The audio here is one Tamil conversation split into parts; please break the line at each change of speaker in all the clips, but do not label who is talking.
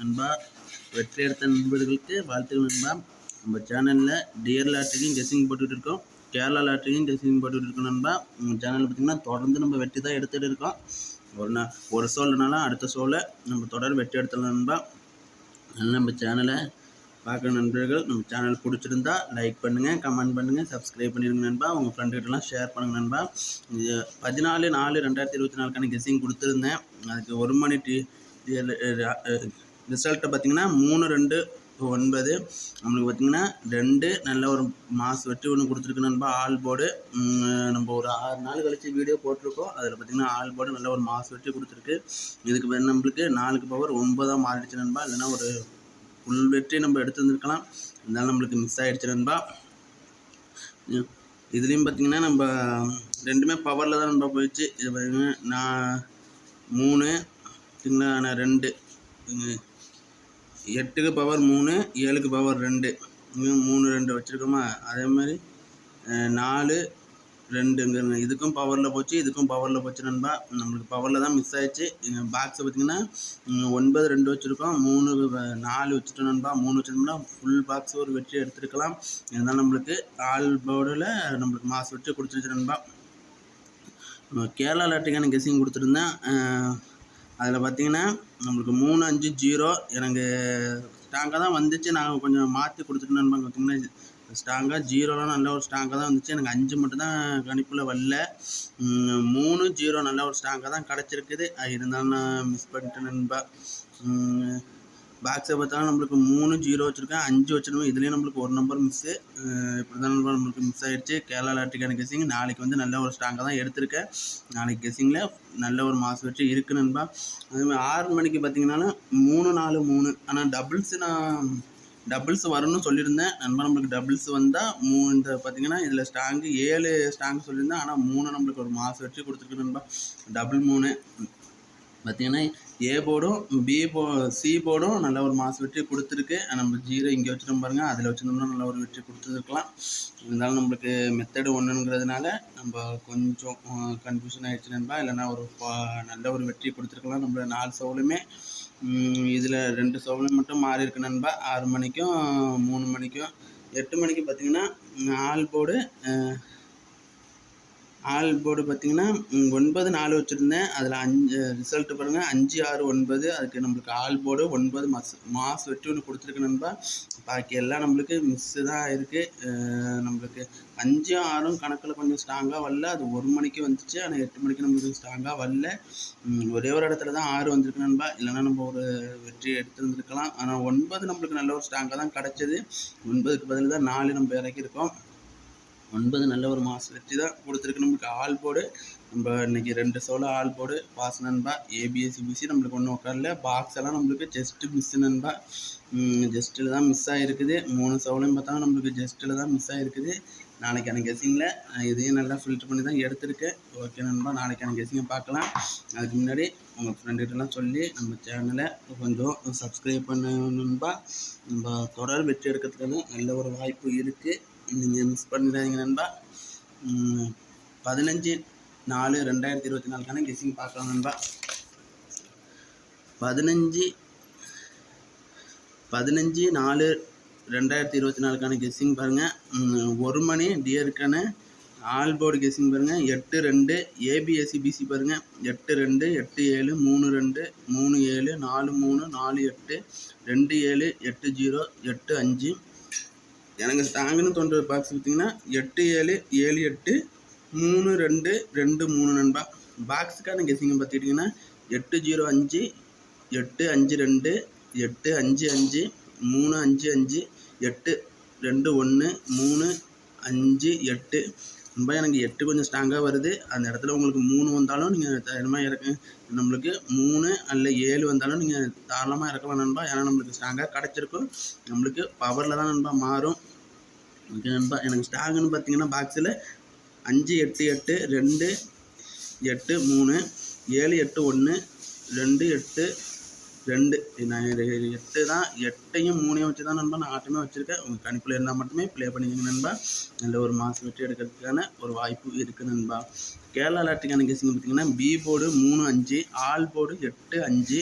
நண்பா வெற்றி எடுத்த நண்பர்களுக்கு வாழ்த்துக்கள் நண்பா. நம்ம சேனலில் டியர் லாட்ரியும் கெஸ்ஸிங் போட்டுட்டு இருக்கோம் கேரளா லாட்ரியும் கெஸ்ஸிங் போட்டுட்டு இருக்கோம் நண்பா. நம்ம சேனலில் பார்த்திங்கன்னா தொடர்ந்து நம்ம வெற்றி தான் எடுத்துகிட்டு இருக்கோம். ஒரு நாள் ஒரு சோல்னாலும் அடுத்த சோலை நம்ம தொடர் வெற்றி எடுத்துடலாம் நண்பா. அதனால் நம்ம சேனலை பார்க்குற நண்பர்கள் நம்ம சேனல் பிடிச்சிருந்தா லைக் பண்ணுங்கள் கமெண்ட் பண்ணுங்கள் சப்ஸ்கிரைப் பண்ணிடுங்க நண்பா. உங்கள் ஃப்ரெண்டுகிட்டலாம் ஷேர் பண்ணுங்கள் நண்பா. இது பதினாலு நாலு ரெண்டாயிரத்தி இருபத்தி நாலுக்கான கெஸ்ஸிங் கொடுத்துருந்தேன். அதுக்கு ஒரு மணி டி ரிசல்ட்டை பார்த்தீங்கன்னா மூணு ரெண்டு ஒன்பது. நம்மளுக்கு பார்த்தீங்கன்னா ரெண்டு நல்ல ஒரு மாஸ் வெற்றி ஒன்று கொடுத்துருக்கு நண்பா ஆல் போர்டு நம்ம ஒரு ஆறு நாள் கழித்து வீடியோ போட்டிருக்கோம். அதில் பார்த்தீங்கன்னா ஆல் போர்டு நல்ல ஒரு மாஸ் வெற்றி கொடுத்துருக்கு. இதுக்கு நம்மளுக்கு நாலுக்கு பவர் ஒன்பதாக மாறிடுச்சு நண்பா. இல்லைன்னா ஒரு ஃபுல் வெற்றி நம்ம எடுத்துருந்துருக்கலாம் இருந்தாலும் நம்மளுக்கு மிஸ் ஆகிடுச்சு நண்பா. இதுலேயும் பார்த்தீங்கன்னா நம்ம ரெண்டுமே பவரில் தான் நண்பா போயிடுச்சு. இது பார்த்தீங்கன்னா நான் மூணு சரிங்களா நான் ரெண்டு. எட்டுக்கு பவர் மூணு ஏழுக்கு பவர் ரெண்டு. இங்கே மூணு ரெண்டு வச்சுருக்கோமா? அதே மாதிரி நாலு ரெண்டுங்க. இதுக்கும் பவரில் போச்சு இதுக்கும் பவரில் போச்சு நண்பா. நம்மளுக்கு பவரில் தான் மிஸ் ஆயிடுச்சு. பாக்ஸை பார்த்தீங்கன்னா ஒன்பது ரெண்டு வச்சுருக்கோம். மூணு நாலு வச்சுட்டோம் நண்பா. மூணு வச்சுருந்தோம்னா ஃபுல் பாக்ஸ் ஒரு வெற்றி எடுத்துருக்கலாம். இருந்தாலும் நம்மளுக்கு ஆல் போர்டில் நம்மளுக்கு மாஸ் வெற்றி கொடுத்துருச்சு நண்பா. கேரளா லாட்டுக்கான கெஸிங் கொடுத்துருந்தேன். அதில் பார்த்தீங்கன்னா நம்மளுக்கு மூணு அஞ்சு ஜீரோ எனக்கு ஸ்ட்ராங்காக தான் வந்துச்சு. நாங்கள் கொஞ்சம் மாற்றி கொடுத்துட்டு நண்பா பார்த்தீங்கன்னா ஸ்ட்ராங்காக ஜீரோலாம் நல்ல ஒரு ஸ்ட்ராங்காக தான் வந்துச்சு. எனக்கு அஞ்சு மட்டும் தான் கணிப்பில் வரல. மூணு ஜீரோ நல்ல ஒரு ஸ்ட்ராங்காக தான் கிடச்சிருக்குது. அது இருந்தாலும் நான் மிஸ் பண்ணிட்டேன் நண்பா. பாக்ஸை பார்த்தாலும் நம்மளுக்கு மூணு ஜீரோ வச்சுருக்கேன். அஞ்சு வச்சுருக்கோம் இதுலேயும் நம்மளுக்கு ஒரு நம்பர் மிஸ்ஸு இப்படி தான் நண்பா நம்மளுக்கு மிஸ் ஆகிடுச்சு கேரளா லாட்டுக்கான கெஸிங் நாளைக்கு வந்து நல்ல ஒரு ஸ்ட்ராங்காக தான் எடுத்திருக்கேன். நாளைக்கு கெஸ்ஸிங்கில் நல்ல ஒரு மாசு வச்சு இருக்கு நண்பா. அதுமாதிரி ஆறு மணிக்கு பார்த்தீங்கன்னாலும் மூணு நாலு மூணு. ஆனால் டபுள்ஸ் நான் டபுள்ஸ் வரும்னு சொல்லியிருந்தேன். நண்பா நம்மளுக்கு டபுள்ஸ் வந்தால் மூணு இந்த பார்த்தீங்கன்னா இதில் ஸ்ட்ராங்கு ஏழு ஸ்ட்ராங் சொல்லியிருந்தேன். ஆனால் மூணு நம்மளுக்கு ஒரு மாசு வச்சு கொடுத்துருக்கு நண்பா. டபுள் மூணு. பார்த்தீங்கன்னா ஏ போர்டும் பி போ சி போர்டும் நல்ல ஒரு மாதம் வெற்றி கொடுத்துருக்கு. நம்ம ஜீரோ இங்கே வச்சுருந்தோம் பாருங்கள் அதில் வச்சுருந்தோம்னா நல்ல ஒரு வெற்றி கொடுத்துருக்கலாம். இருந்தாலும் நம்மளுக்கு மெத்தடு ஒன்றுங்கிறதுனால நம்ம கொஞ்சம் கன்ஃபியூஷன் ஆகிடுச்சு நண்பா. இல்லைன்னா ஒரு நல்ல ஒரு வெற்றி கொடுத்துருக்கலாம் நம்மள நாலு சவுலுமே. இதில் ரெண்டு சவுலும் மட்டும் மாறி இருக்கு நண்பா. ஆறு மணிக்கும் மூணு மணிக்கும் எட்டு மணிக்கு பார்த்தீங்கன்னா நாலு போர்டு ஆல் போர்டு பார்த்தீங்கன்னா ஒன்பது நாலு வச்சுருந்தேன். அதில் அஞ்சு ரிசல்ட் பாருங்கள் அஞ்சு ஆறு ஒன்பது. அதுக்கு நம்மளுக்கு ஆல் போர்டு ஒன்பது மாஸ் மாஸ் வெற்றி ஒன்று கொடுத்துருக்கு நண்பா. பாக்கி எல்லாம் நம்மளுக்கு மிஸ்ஸு தான் இருக்குது நம்மளுக்கு அஞ்சு ஆறும் கணக்கில் கொஞ்சம் ஸ்ட்ராங்காக வரல. அது ஒரு மணிக்கு வந்துச்சு. ஆனால் எட்டு மணிக்கு நம்மளுக்கு ஸ்ட்ராங்காக வரல. ஒரே ஒரு இடத்துல தான் ஆறு வந்திருக்கு நண்பா. இல்லைன்னா நம்ம ஒரு வெற்றி எடுத்துருந்துருக்கலாம் ஆனால் ஒன்பது நம்மளுக்கு நல்ல ஒரு ஸ்ட்ராங்காக தான் கிடச்சிது. ஒன்பதுக்கு பதில் தான் நாலு நம்ம இறக்கியிருக்கோம். ஒன்பது நல்ல ஒரு மாஸ் வெற்றி தான் கொடுத்துருக்கு. நம்மளுக்கு ஆல் போர்டு நம்ம இன்னைக்கு ரெண்டு சோலோ ஆல் போர்டு பாஸ் நண்பா ஏபிஎஸ்சி பிசி நம்மளுக்கு ஒன்றும் உட்காரல. பாக்ஸ் எல்லாம் நம்மளுக்கு ஜஸ்ட்டு மிஸ் நண்பா. ஜஸ்ட்டில் தான் மிஸ் ஆகிருக்குது மூணு சோலையும் பார்த்தா நம்மளுக்கு ஜஸ்ட்டில் தான் மிஸ் ஆகிருக்குது நாளைக்கான கெஸிங்கில் இதையும் நல்லா ஃபில்டர் பண்ணி தான் எடுத்திருக்கேன் ஓகே நண்பா நாளைக்கான கெஸிங்கை பார்க்கலாம். அதுக்கு முன்னாடி உங்கள் ஃப்ரெண்டுகிட்டலாம் சொல்லி நம்ம சேனலை கொஞ்சம் சப்ஸ்கிரைப் பண்ணணும்பா நம்ம தொடர் வெற்றி எடுக்கிறதுக்கான நல்ல ஒரு வாய்ப்பு இருக்குது நீங்கள் மிஸ் பண்ணிடாதீங்க நண்பா. பதினஞ்சு நாலு ரெண்டாயிரத்தி இருபத்தி நாலுக்கான கெஸ்ஸிங் பார்க்கலாம் நண்பா. பதினஞ்சு பதினஞ்சு நாலு ரெண்டாயிரத்தி இருபத்தி நாலுக்கான கெஸ்ஸிங் பாருங்கள் ஒரு மணி டியருக்கான ஆல் போர்டு கெஸ்ஸிங் பாருங்கள் எட்டு ரெண்டு ஏபிஎஸ்சி பிசி பாருங்கள் எட்டு ரெண்டு எட்டு ஏழு மூணு ரெண்டு மூணு ஏழு நாலு மூணு நாலு எட்டு ரெண்டு ஏழு எட்டு ஜீரோ எட்டு அஞ்சு எனக்கு ஸ்ட்ராங்குன்னு தோன்ற பாக்ஸ் பார்த்தீங்கன்னா எட்டு ஏழு ஏழு எட்டு மூணு ரெண்டு ரெண்டு மூணு நண்பா. பாக்ஸுக்கான கெஸ்ஸிங்கை பார்த்துக்கிட்டிங்கன்னா எட்டு ஜீரோ அஞ்சு எட்டு அஞ்சு ரெண்டு எட்டு அஞ்சு அஞ்சு மூணு அஞ்சு அஞ்சு எட்டு ரெண்டு ஒன்று மூணு அஞ்சு எட்டு. ரொம்ப எனக்கு எட்டு கொஞ்சம் ஸ்ட்ராங்காக வருது. அந்த இடத்துல உங்களுக்கு மூணு வந்தாலும் நீங்கள் தைரியமாக இறக்கு நம்மளுக்கு மூணு அல்ல ஏழு வந்தாலும் நீங்கள் தாராளமாக இறக்கலாம் நண்பா. ஏன்னா நம்மளுக்கு ஸ்ட்ராங்காக கிடச்சிருக்கும். நம்மளுக்கு பவரில் தான் நண்பா மாறும். ஓகே நண்பா. எனக்கு ஸ்ட்ராங்குன்னு பார்த்தீங்கன்னா பாக்ஸில் அஞ்சு எட்டு எட்டு ரெண்டு எட்டு மூணு ஏழு எட்டு ஒன்று ரெண்டு எட்டு ரெண்டு நான் இது எட்டு தான் எட்டையும் மூணையும் வச்சு தான் நண்பா நான் ஆட்டமே வச்சுருக்கேன். உங்கள் கணிப்பில் இருந்தால் மட்டுமே ப்ளே பண்ணிக்கங்க நண்பா. நல்ல ஒரு மாதம் வெற்றி எடுக்கிறதுக்கான ஒரு வாய்ப்பு இருக்குது நண்பா. கேரளா லாட்டுக்கான கேஸிங் பார்த்தீங்கன்னா பி போர்டு மூணு அஞ்சு ஆல் போர்டு எட்டு அஞ்சு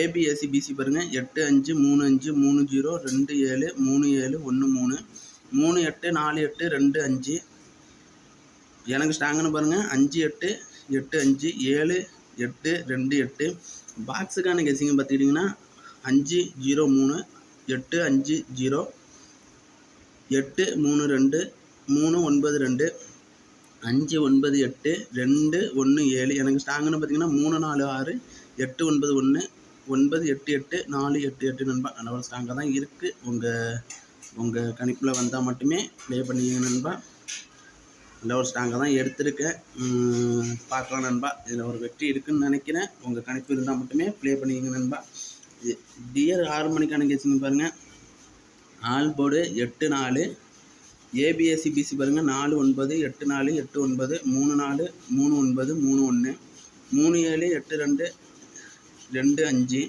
ஏபிஎஸ்சி பிசி பாருங்கள் எட்டு அஞ்சு மூணு அஞ்சு மூணு ஜீரோ ரெண்டு ஏழு மூணு ஏழு ஒன்று மூணு. மூணு எட்டு நாலு எட்டு ரெண்டு அஞ்சு. எனக்கு ஸ்ட்ராங்குன்னு பாருங்கள் அஞ்சு எட்டு எட்டு அஞ்சு ஏழு எட்டு ரெண்டு எட்டு. பாக்ஸுக்கான கெஸிங்க பார்த்துக்கிட்டிங்கன்னா அஞ்சு ஜீரோ மூணு எட்டு அஞ்சு ஜீரோ எட்டு மூணு ரெண்டு மூணு ஒன்பது ரெண்டு அஞ்சு ஒன்பது எட்டு ரெண்டு ஒன்று ஏழு. எனக்கு ஸ்டாங்குன்னு பார்த்தீங்கன்னா மூணு நாலு ஆறு எட்டு ஒன்பது ஒன்று ஒன்பது எட்டு எட்டு நாலு எட்டு எட்டு நண்பா. நல்ல ஸ்டாங்காக தான் இருக்குது உங்கள் உங்கள் கணிப்பில் வந்தால் மட்டுமே ப்ளே பண்ணிக்கங்க நண்பா. இந்த ஒரு ஸ்ட்ராங்காக தான் எடுத்திருக்கேன். பார்க்கலாம் நண்பா. இதில் ஒரு வெற்றி இருக்குன்னு நினைக்கிறேன். உங்கள் கணிப்பு இருந்தால் மட்டுமே ப்ளே பண்ணிக்கங்க நண்பா. டியர் ஆறு மணிக்கான கேஸுங்க பாருங்கள் ஆல் போர்டு எட்டு நாலு. ஏபிஎஸ்சி பிசி பாருங்கள் நாலு ஒன்பது எட்டு நாலு எட்டு ஒன்பது. மூணு நாலு. மூணு ஒன்பது மூணு ஒன்று மூணு ஏழு எட்டு ரெண்டு. ரெண்டு அஞ்சு.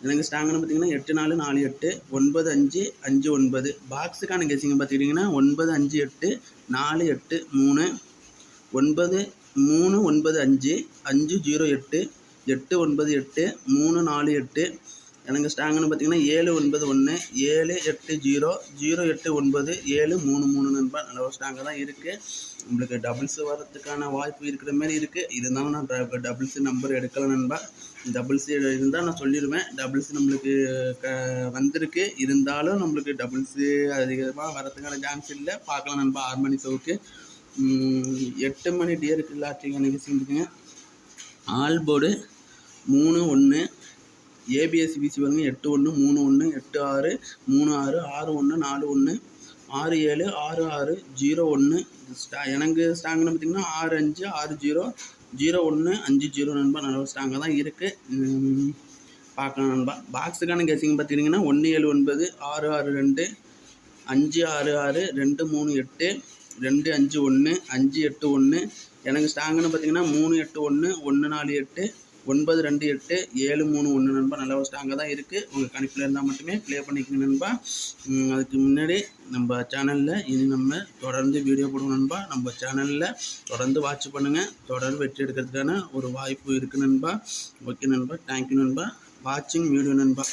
எனக்கு ஸ்டாங்குன்னு பார்த்தீங்கன்னா எட்டு நாலு நாலு எட்டு ஒன்பது அஞ்சு அஞ்சு ஒன்பது. பாக்ஸுக்கான கெஸிங்க பார்த்துக்கிட்டிங்கன்னா ஒன்பது அஞ்சு எட்டு நாலு எட்டு மூணு ஒன்பது மூணு ஒன்பது அஞ்சு அஞ்சு ஜீரோ எட்டு எட்டு ஒன்பது எட்டு மூணு நாலு எட்டு எனக்கு ஸ்டாங்குன்னு பார்த்தீங்கன்னா ஏழு ஒன்பது ஒன்று ஏழு எட்டு ஜீரோ ஜீரோ எட்டு ஒன்பது ஏழு மூணு மூணு நண்பா நல்ல ஒரு ஸ்டாங்காக தான் இருக்குது உங்களுக்கு டபுள்ஸ் வரதுக்கான வாய்ப்பு இருக்கிற மாதிரி இருக்குது இருந்தாலும் நான் டபுள்ஸ் நம்பர் எடுக்கலை நண்பா. டபுள்ஸ் இருந்தால் நான் சொல்லிடுவேன் டபுள்ஸ் நம்மளுக்கு க வந்திருக்கு. இருந்தாலும் நம்மளுக்கு டபுள்ஸு அதிகமாக வரதுக்கான சான்ஸ் இல்லை. பார்க்கலாம் நண்பா. ஆறு மணி ஷோவுக்கு எட்டு மணி டியருக்கு லாட்ரி எனக்கு செஞ்சுக்கங்க ஆல் போர்டு மூணு ஒன்று ஏபிஎஸ்சி பிசி பாருங்க எட்டு ஒன்று மூணு ஒன்று எட்டு ஆறு மூணு ஆறு ஆறு ஒன்று நாலு ஒன்று ஆறு ஏழு ஆறு ஆறு ஜீரோ ஒன்று. ஸ்டா எனக்கு ஸ்டாங்குன்னு பார்த்தீங்கன்னா ஆறு அஞ்சு ஆறு ஜீரோ ஜீரோ ஒன்று அஞ்சு ஜீரோ நண்பா. நல்ல ஸ்ட்ராங்காக தான் இருக்குது பார்க்கலாம் நண்பா. பாக்ஸுக்கான கெஸிங் பார்த்தீங்கன்னா ஒன்று ஏழு ஒன்பது ஆறு ஆறு ரெண்டு அஞ்சு ஆறு ஆறு ரெண்டு மூணு எட்டு ரெண்டு அஞ்சு ஒன்று அஞ்சு எட்டு ஒன்று. எனக்கு ஸ்டாங்குன்னு பார்த்தீங்கன்னா மூணு எட்டு ஒன்று ஒன்று நாலு எட்டு ஒன்பது ரெண்டு எட்டு ஏழு மூணு ஒன்று நண்பா நல்ல ஒரு அங்கே தான் இருக்குது உங்கள் கணிப்பில் இருந்தால் மட்டுமே ப்ளே பண்ணிக்கங்க நண்பா. அதுக்கு முன்னாடி நம்ம சேனலில் இனி நம்ம தொடர்ந்து வீடியோ போடுவோம் நண்பா. நம்ம சேனலில் தொடர்ந்து வாட்ச் பண்ணுங்கள் தொடர்ந்து வெற்றி எடுக்கிறதுக்கான ஒரு வாய்ப்பு இருக்குது நண்பா. ஓகே நண்பா தேங்க்யூ நண்பா. வாட்சிங் வீடியோ நண்பா.